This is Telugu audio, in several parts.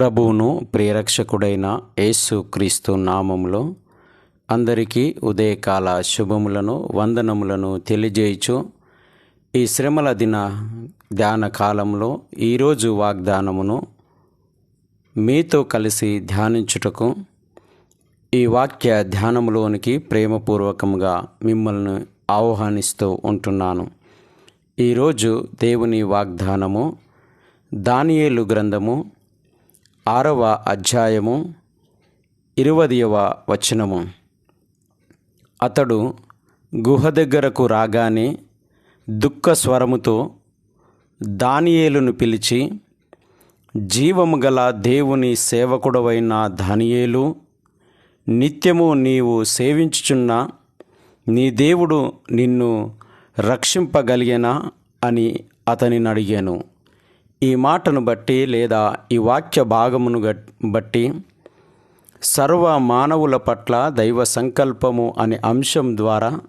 ప్రభువును ప్రియరక్షకుడైన యేసు క్రీస్తు నామములో అందరికీ ఉదయకాల శుభములను వందనములను తెలియజేయచు ఈ శ్రమల దిన ధ్యాన కాలంలో ఈరోజు వాగ్దానమును మీతో కలిసి ధ్యానించుటకు ఈ వాక్య ధ్యానములోనికి ప్రేమపూర్వకంగా మిమ్మల్ని ఆహ్వానిస్తూ ఉంటున్నాను. ఈరోజు దేవుని వాగ్దానము దానియేలు గ్రంథము ఆరవ అధ్యాయము ఇరవదవ వచనము. అతడు గుహ దగ్గరకు రాగానే దుఃఖ స్వరముతో దానియేలును పిలిచి జీవము గల దేవుని సేవకుడవైన దానియేలు నిత్యము నీవు సేవించుచున్న నీ దేవుడు నిన్ను రక్షింపగలిగేనా? అని అతనిని అడిగాను. ఈ మాటను బట్టి లేదా ఈ వాక్య భాగమును బట్టి సర్వ మానవుల పట్ల దైవ సంకల్పము అనే అంశం ద్వారా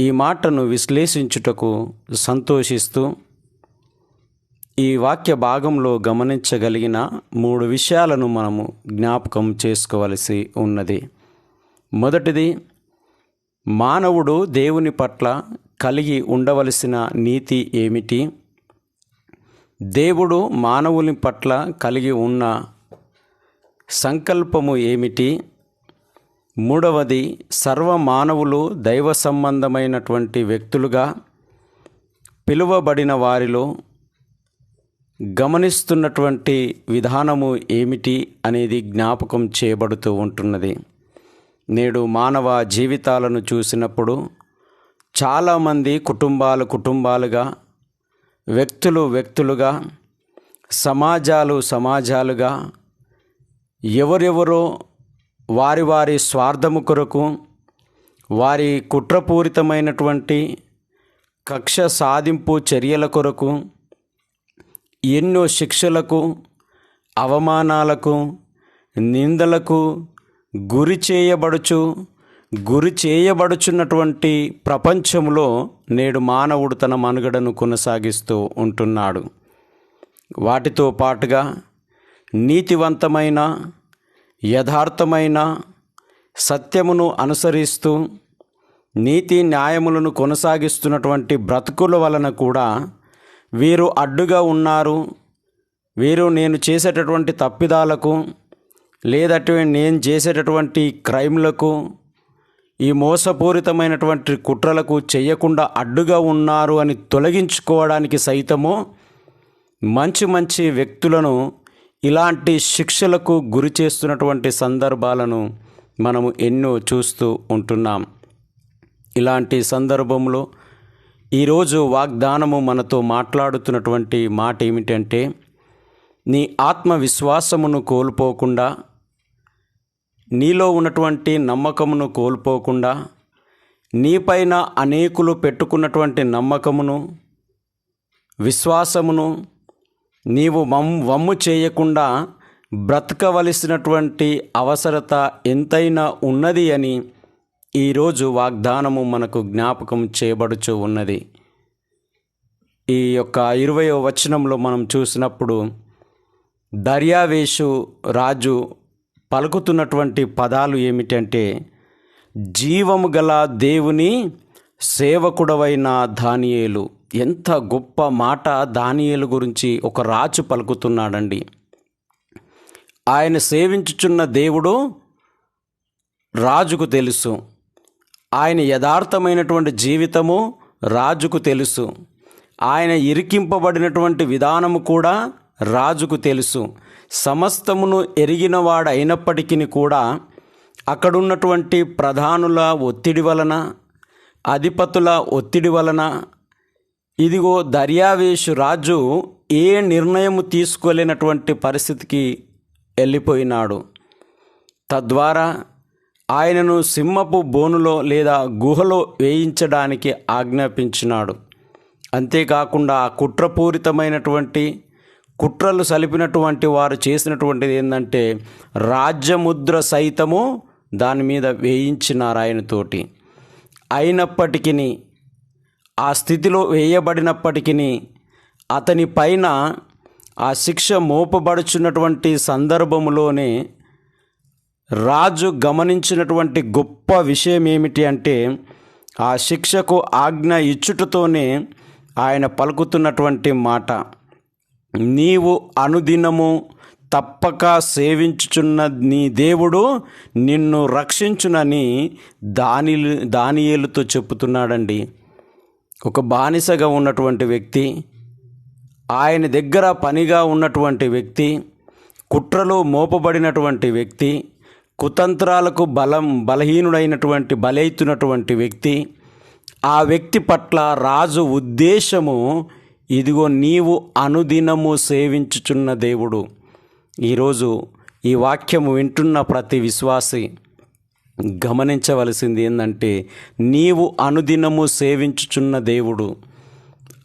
ఈ మాటను విశ్లేషించుటకు సంతోషిస్తూ ఈ వాక్య భాగంలో గమనించగలిగిన మూడు విషయాలను మనము జ్ఞాపకం చేసుకోవలసి ఉన్నది. మొదటిది మానవుడు దేవుని పట్ల కలిగి ఉండవలసిన నీతి ఏమిటి? దేవుడు మానవుని పట్ల కలిగి ఉన్న సంకల్పము ఏమిటి? మూడవది సర్వ మానవులు దైవ సంబంధమైనటువంటి వ్యక్తులుగా పిలువబడిన వారిలో గమనిస్తున్నటువంటి విధానము ఏమిటి అనేది జ్ఞాపకం చేయబడుతూ ఉంటున్నది. నేడు మానవ జీవితాలను చూసినప్పుడు చాలామంది కుటుంబాలు కుటుంబాలుగా వ్యక్తులు వ్యక్తులుగా సమాజాలు సమాజాలుగా ఎవరెవరో వారి వారి స్వార్థము కొరకు వారి కుట్రపూరితమైనటువంటి కక్ష సాధింపు చర్యల కొరకు ఎన్నో శిక్షలకు అవమానాలకు నిందలకు గురి చేయబడుచు గురి చేయబడుచున్నటువంటి ప్రపంచంలో నేడు మానవుడు తన మనుగడను కొనసాగిస్తూ ఉంటున్నాడు. వాటితో పాటుగా నీతివంతమైన యథార్థమైన సత్యమును అనుసరిస్తూ నీతి న్యాయములను కొనసాగిస్తున్నటువంటి బ్రతుకుల వలన కూడా వీరు అడ్డుగా ఉన్నారు. వీరు నేను చేసేటటువంటి తప్పిదాలకు లేదటే నేను చేసేటటువంటి క్రైమ్లకు ఈ మోసపూరితమైనటువంటి కుట్రలకు చేయకుండా అడ్డుగా ఉన్నారు అని తొలగించుకోవడానికి సైతము మంచి మంచి వ్యక్తులను ఇలాంటి శిక్షలకు గురి చేస్తున్నటువంటి సందర్భాలను మనము ఎన్నో చూస్తూ ఉంటున్నాం. ఇలాంటి సందర్భంలో ఈరోజు వాగ్దానము మనతో మాట్లాడుతున్నటువంటి మాట ఏమిటంటే నీ ఆత్మవిశ్వాసమును కోల్పోకుండా నీలో ఉన్నటువంటి నమ్మకమును కోల్పోకుండా నీపైన అనేకులు పెట్టుకున్నటువంటి నమ్మకమును విశ్వాసమును నీవు మమ్ వమ్ము చేయకుండా బ్రతకవలసినటువంటి అవసరత ఎంతైనా ఉన్నది అని ఈరోజు వాగ్దానము మనకు జ్ఞాపకం చేయబడుచు ఉన్నది. ఈ యొక్క ఇరవయో వచనంలో మనం చూసినప్పుడు దర్యావేషు రాజు పలుకుతున్నటువంటి పదాలు ఏమిటంటే జీవము గల దేవుని సేవకుడవైన దానియేలు. ఎంత గొప్ప మాట దానియేలు గురించి ఒక రాజు పలుకుతున్నాడండి. ఆయన సేవించుచున్న దేవుడు రాజుకు తెలుసు. ఆయన యథార్థమైనటువంటి జీవితము రాజుకు తెలుసు. ఆయన ఇరికింపబడినటువంటి విధానము కూడా రాజుకు తెలుసు. సమస్తమును ఎరిగినవాడైనప్పటికీ కూడా అక్కడున్నటువంటి ప్రధానుల ఒత్తిడి వలన అధిపతుల ఒత్తిడి వలన ఇదిగో దర్యావేషు రాజు ఏ నిర్ణయము తీసుకోలేనటువంటి పరిస్థితికి వెళ్ళిపోయినాడు తద్వారా ఆయనను సింహపు బోనులో లేదా గుహలో వేయించడానికి ఆజ్ఞాపించినాడు. అంతేకాకుండా కుట్రపూరితమైనటువంటి కుట్రలు సలిపినటువంటి వారు చేసినటువంటిది ఏంటంటే రాజ్యముద్ర సైతము దాని మీద వేయించినారు ఆయనతోటి అయినప్పటికీ ఆ స్థితిలో వేయబడినప్పటికీ అతని పైన ఆ శిక్ష మోపబడుచున్నటువంటి సందర్భములోనే రాజు గమనించినటువంటి గొప్ప విషయం ఏమిటి అంటే ఆ శిక్షకు ఆజ్ఞ ఇచ్చుటతోనే ఆయన పలుకుతున్నటువంటి మాట. నీవు అనుదినము తప్పక సేవించుచున్న నీ దేవుడు నిన్ను రక్షించునని దాని దానియేలుతో చెప్తున్నాడండి ఒక బానిసగా ఉన్నటువంటి వ్యక్తి ఆయన దగ్గర పనిగా ఉన్నటువంటి వ్యక్తి కుట్రలు మోపబడినటువంటి వ్యక్తి కుతంత్రాలకు బలం బలహీనుడైనటువంటి బలైతున్నటువంటి వ్యక్తి ఆ వ్యక్తి పట్ల రాజు ఉద్దేశము ఇదిగో నీవు అనుదినము సేవించుచున్న దేవుడు. ఈరోజు ఈ వాక్యము వింటున్న ప్రతి విశ్వాసి గమనించవలసింది ఏంటంటే నీవు అనుదినము సేవించుచున్న దేవుడు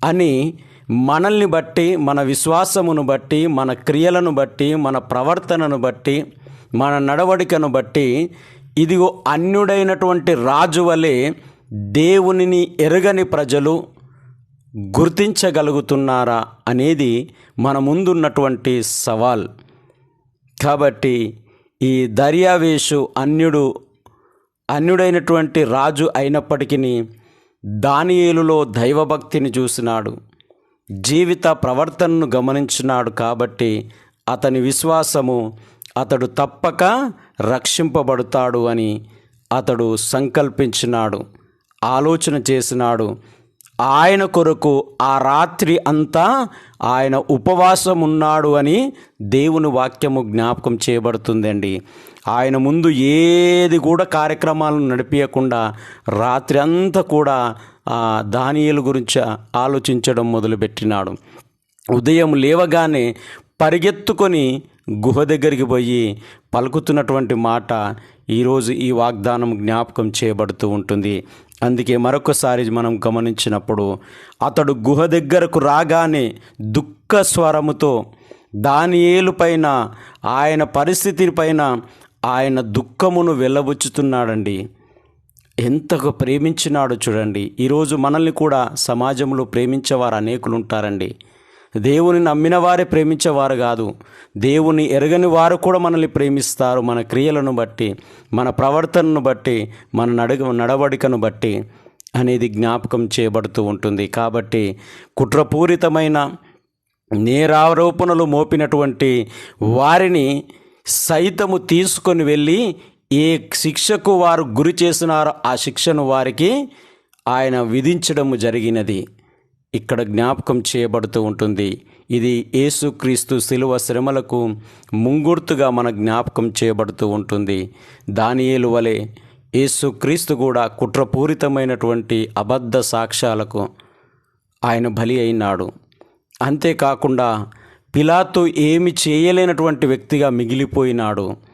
అని మనల్ని బట్టి మన విశ్వాసమును బట్టి మన క్రియలను బట్టి మన ప్రవర్తనను బట్టి మన నడవడికను బట్టి ఇదిగో అన్యుడైనటువంటి రాజు వలె దేవునిని ఎరగని ప్రజలు గుర్తించగలుగుతున్నారా అనేది మన ముందున్నటువంటి సవాల్. కాబట్టి ఈ దర్యావేషు అన్యుడు అన్యుడైనటువంటి రాజు అయినప్పటికీ దానియేలులో దైవభక్తిని చూసినాడు. జీవిత ప్రవర్తనను గమనించినాడు కాబట్టి అతని విశ్వాసము అతడు తప్పక రక్షింపబడతాడు అని అతడు సంకల్పించినాడు ఆలోచన చేసినాడు ఆయన కొరకు ఆ రాత్రి అంతా ఆయన ఉపవాసం ఉన్నాడు అని దేవుని వాక్యము జ్ఞాపకం చేయబడుతుందండి. ఆయన ముందు ఏది కూడా కార్యక్రమాలను నడిపించకుండా రాత్రి అంతా కూడా ఆ గురించి ఆలోచించడం మొదలుపెట్టినాడు. ఉదయం లేవగానే పరిగెత్తుకొని గుహ దగ్గరికి పోయి పలుకుతున్నటువంటి మాట ఈరోజు ఈ వాగ్దానం జ్ఞాపకం చేయబడుతూ ఉంటుంది. అందుకే మరొకసారి మనం గమనించినప్పుడు అతడు గుహ దగ్గరకు రాగానే దుఃఖ స్వరముతో దానియేలు పైన ఆయన పరిస్థితిపైన ఆయన దుఃఖమును వెళ్ళబుచ్చుతున్నాడండి ఎంతగా ప్రేమించినాడు చూడండి. ఈరోజు మనల్ని కూడా సమాజంలో ప్రేమించేవారు అనేకులు ఉంటారండి దేవుని నమ్మిన వారే ప్రేమించేవారు కాదు. దేవుని ఎరగని వారు కూడా మనల్ని ప్రేమిస్తారు. మన క్రియలను బట్టి మన ప్రవర్తనను బట్టి మన నడగ నడవడికను బట్టి అనేది జ్ఞాపకం చేయబడుతూ ఉంటుంది. కాబట్టి కుట్రపూరితమైన నేరారోపణలు మోపినటువంటి వారిని సైతము తీసుకొని వెళ్ళి ఏ శిక్షకు వారు గురి చేసినారో ఆ శిక్షను వారికి ఆయన విధించడము జరిగినది. ఇక్కడ జ్ఞాపకం చేయబడుతూ ఉంటుంది. ఇది యేసుక్రీస్తు శిలువ శ్రమలకు ముంగుర్తుగా మన జ్ఞాపకం చేయబడుతూ ఉంటుంది. దానియేలు వలె యేసుక్రీస్తు కూడా కుట్రపూరితమైనటువంటి అబద్ధ సాక్ష్యాలకు ఆయన బలి అయినాడు. అంతేకాకుండా పిలాతు ఏమి చేయలేనటువంటి వ్యక్తిగా మిగిలిపోయినాడు.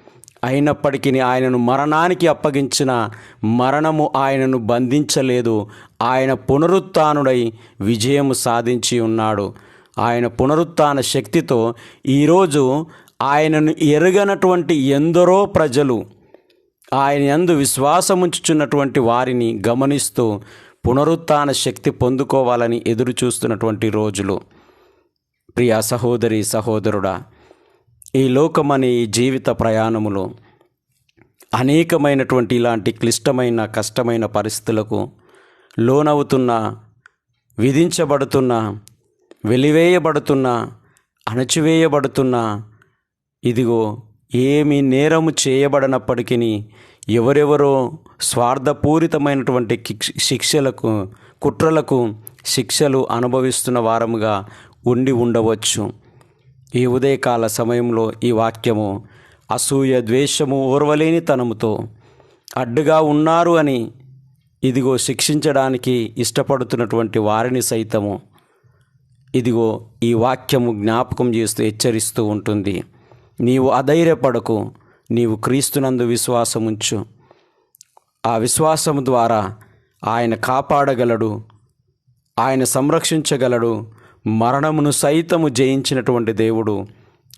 అయినప్పటికీ ఆయనను మరణానికి అప్పగించిన మరణము ఆయనను బంధించలేదు. ఆయన పునరుత్నుడై విజయము సాధించి ఉన్నాడు. ఆయన పునరుత్న శక్తితో ఈరోజు ఆయనను ఎరగనటువంటి ఎందరో ప్రజలు ఆయన ఎందు విశ్వాసముంచుచున్నటువంటి వారిని గమనిస్తూ పునరుత్న శక్తి పొందుకోవాలని ఎదురు చూస్తున్నటువంటి రోజులు. ప్రియ సహోదరి సహోదరుడా ఈ లోకమనే ఈ జీవిత ప్రయాణములో అనేకమైనటువంటి ఇలాంటి క్లిష్టమైన కష్టమైన పరిస్థితులకు లోనవుతున్న విధించబడుతున్న వెలివేయబడుతున్న అణచివేయబడుతున్న ఇదిగో ఏమి నేరము చేయబడినప్పటికీ ఎవరెవరో స్వార్థపూరితమైనటువంటి శిక్షలకు కుట్రలకు శిక్షలు అనుభవిస్తున్న వారముగా ఉండి ఉండవచ్చు. ఈ ఉదయకాల సమయంలో ఈ వాక్యము అసూయ ద్వేషము ఓర్వలేని తనముతో అడ్డుగా ఉన్నారు అని ఇదిగో శిక్షించడానికి ఇష్టపడుతున్నటువంటి వారిని సైతము ఇదిగో ఈ వాక్యము జ్ఞాపకం చేస్తూ హెచ్చరిస్తూ ఉంటుంది. నీవు అధైర్యపడకు నీవు క్రీస్తునందు విశ్వాసముంచు. ఆ విశ్వాసము ద్వారా ఆయన కాపాడగలడు ఆయన సంరక్షించగలడు మరణమును సైతము జయించినటువంటి దేవుడు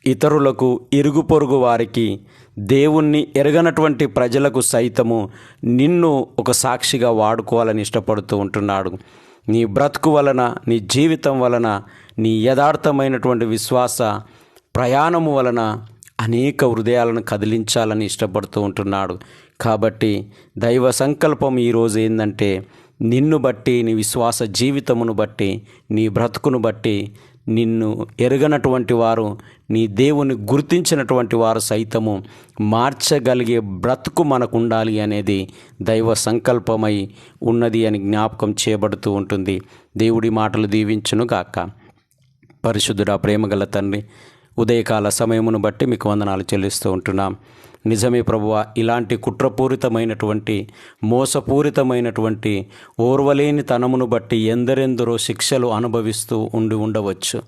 ఇతరులకు ఇరుగు పొరుగు వారికి దేవుణ్ణి ఎరగనటువంటి ప్రజలకు సైతము నిన్ను ఒక సాక్షిగా వాడుకోవాలని ఇష్టపడుతూ ఉంటున్నాడు. నీ బ్రతుకు వలన నీ జీవితం వలన నీ యథార్థమైనటువంటి విశ్వాస ప్రయాణము వలన అనేక హృదయాలను కదిలించాలని ఇష్టపడుతూ ఉంటున్నాడు. కాబట్టి దైవ సంకల్పం ఈరోజు ఏంటంటే నిన్ను బట్టి నీ విశ్వాస జీవితమును బట్టి నీ బ్రతుకును బట్టి నిన్ను ఎరగనటువంటి వారు నీ దేవుని గుర్తించినటువంటి వారు సైతము మార్చగలిగే బ్రతుకు మనకు ఉండాలి అనేది దైవ సంకల్పమై ఉన్నది అని జ్ఞాపకం చేయబడుతూ ఉంటుంది. దేవుడి మాటలు దీవించును గాక. పరిశుద్ధుడా ప్రేమగల తండ్రి ఉదయకాల సమయమును బట్టి మీకు వందనాలు చెల్లిస్తూ ఉంటున్నాం. నిజమే ప్రభువ ఇలాంటి కుట్రపూరితమైనటువంటి మోసపూరితమైనటువంటి ఓర్వలేని తనమును బట్టి ఎందరెందరో శిక్షలు అనుభవిస్తూ ఉండి ఉండవచ్చు.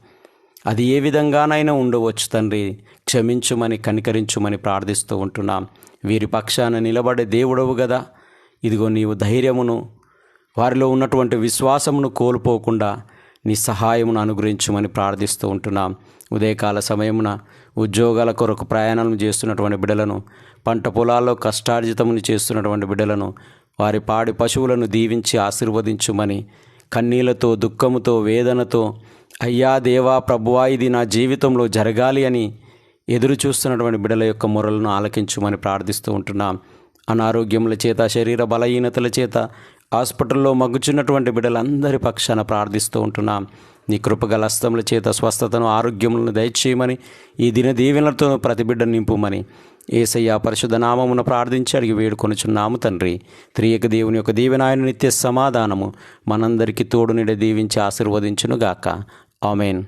అది ఏ విధంగానైనా ఉండవచ్చు తండ్రి. క్షమించుమని కనికరించుమని ప్రార్థిస్తూ ఉంటున్నాం. వీరి పక్షాన నిలబడే దేవుడవు కదా ఇదిగో నీవు ధైర్యమును వారిలో ఉన్నటువంటి విశ్వాసమును కోల్పోకుండా నీ సహాయమును అనుగ్రహించమని ప్రార్థిస్తూ ఉంటున్నాం. ఉదయకాల సమయమున ఉద్యోగాల కొరకు ప్రయాణాలను చేస్తున్నటువంటి బిడ్డలను పంట పొలాల్లో కష్టార్జితమును చేస్తున్నటువంటి బిడ్డలను వారి పాడి పశువులను దీవించి ఆశీర్వదించుమని కన్నీళ్ళతో దుఃఖముతో వేదనతో అయ్యా దేవా ప్రభువా ఇది నా జీవితంలో జరగాలి అని ఎదురు చూస్తున్నటువంటి బిడ్డల యొక్క మొరలను ఆలకించుమని ప్రార్థిస్తూ ఉంటున్నాం. అనారోగ్యముల చేత శరీర బలహీనతల చేత హాస్పిటల్లో మగ్గుచున్నటువంటి బిడ్డలందరి పక్షాన ప్రార్థిస్తూ ఉంటున్నాం. నీ కృపగల హస్తముల చేత స్వస్థతను ఆరోగ్యములను దయచేయమని ఈ దిన దీవెనలతో ప్రతి బిడ్డ నింపుమని ఏసయ్య పరిశుద్ధ నామమున ప్రార్థించి అడిగి వేడుకొనుచున్నాము తండ్రి. త్రియక దేవుని యొక్క దీవెనాయన నిత్య సమాధానము మనందరికీ తోడు నిడ దీవించి ఆశీర్వదించునుగాక. ఆమెన్.